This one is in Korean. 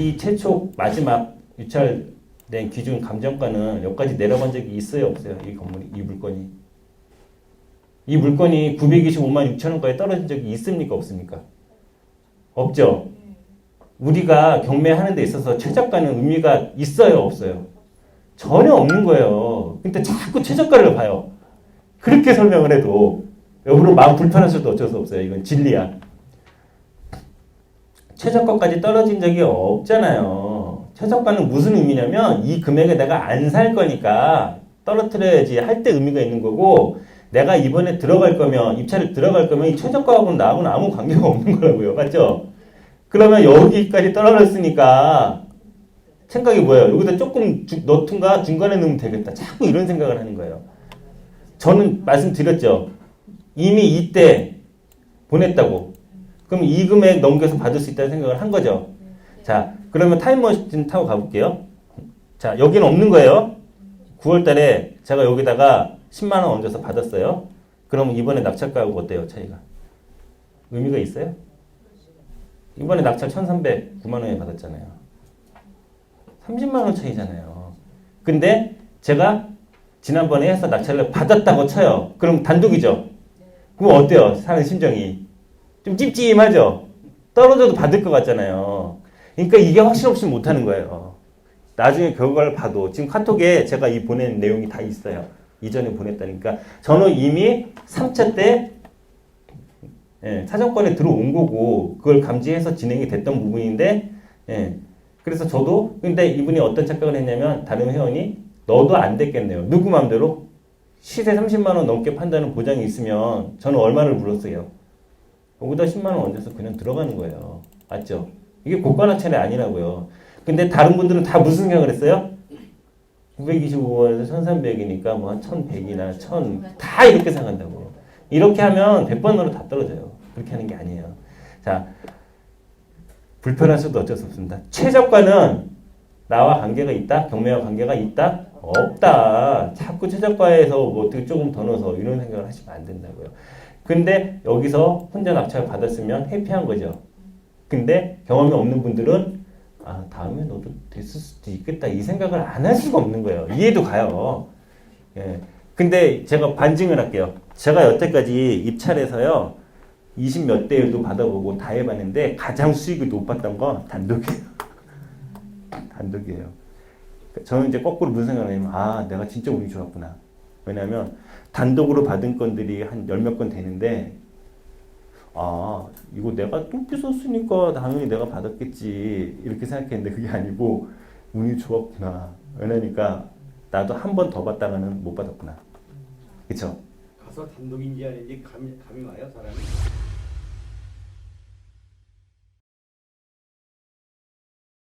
이 최초 마지막 유찰된 기준 감정가는 여기까지 내려간 적이 있어요 없어요? 이 건물이 이 물건이? 이 물건이 925만 6천 원까지 떨어진 적이 있습니까 없습니까? 없죠? 우리가 경매하는 데 있어서 최저가는 의미가 있어요 없어요? 전혀 없는 거예요. 근데 자꾸 최저가를 봐요. 그렇게 설명을 해도 여러분 마음 불편할 수도 어쩔 수 없어요. 이건 진리야 최저가까지 떨어진 적이 없잖아요. 최저가는 무슨 의미냐면 이 금액에 내가 안 살 거니까 떨어뜨려야지 할 때 의미가 있는 거고 내가 이번에 들어갈 거면 입찰을 들어갈 거면 이 최저가하고는 나하고는 아무 관계가 없는 거라고요. 맞죠? 그러면 여기까지 떨어졌으니까 생각이 뭐예요? 여기다 조금 주- 넣든가 중간에 넣으면 되겠다. 자꾸 이런 생각을 하는 거예요. 저는 말씀드렸죠. 이미 이때 보냈다고. 그럼 이 금액 넘겨서 받을 수 있다는 생각을 한 거죠. 자, 그러면 타임머신 타고 가볼게요. 자, 여기는 없는 거예요. 9월 달에 제가 여기다가 10만 원 얹어서 받았어요. 그럼 이번에 낙찰가하고 어때요, 차이가? 의미가 있어요? 이번에 낙찰 1,309만 원에 받았잖아요. 30만 원 차이잖아요. 근데 제가 지난번에 해서 낙찰을 받았다고 쳐요. 그럼 단독이죠. 그럼 어때요? 사는 심정이. 좀 찜찜하죠? 떨어져도 받을 것 같잖아요. 그러니까 이게 확실 없이 못하는 거예요. 나중에 결과를 봐도 지금 카톡에 제가 이 보낸 내용이 다 있어요. 이전에 보냈다니까. 저는 이미 3차 때 예, 사정권에 들어온 거고 그걸 감지해서 진행이 됐던 부분인데 예, 그래서 저도 근데 이분이 어떤 착각을 했냐면 다른 회원이 너도 안 됐겠네요. 누구 마음대로 시세 30만 원 넘게 판다는 보장이 있으면 저는 얼마를 물었어요. 여기다 10만 원 얹어서 그냥 들어가는 거예요. 맞죠? 이게 고가낙찰이 아니라고요. 근데 다른 분들은 다 무슨 생각을 했어요? 925원에서 1300이니까 뭐 한 1100이나 1000, 다 이렇게 생각한다고. 이렇게 하면 100번으로 다 떨어져요. 그렇게 하는 게 아니에요. 자, 불편할 수도 어쩔 수 없습니다. 최저가는 나와 관계가 있다? 경매와 관계가 있다? 없다. 자꾸 최저가에서 뭐 어떻게 조금 더 넣어서 이런 생각을 하시면 안 된다고요. 근데 여기서 혼자 낙찰 받았으면 해피한 거죠. 근데 경험이 없는 분들은 아 다음에 너도 됐을 수도 있겠다 이 생각을 안 할 수가 없는 거예요. 이해도 가요. 예. 근데 제가 반증을 할게요. 제가 여태까지 입찰에서요 20 몇 대도 받아보고 다 해봤는데 가장 수익을 높았던 건 단독이에요. 단독이에요. 저는 이제 거꾸로 무슨 생각을 하냐면 아 내가 진짜 운이 좋았구나. 왜냐하면 단독으로 받은 건들이 한 열 몇 건 되는데 아 이거 내가 뚱기 썼으니까 당연히 내가 받았겠지. 이렇게 생각했는데 그게 아니고 운이 좋았구나. 왜냐니까 나도 한 번 더 받다가는 못 받았구나. 그쵸? 가서 단독인지 아닌지 감이, 감이 와요 사람이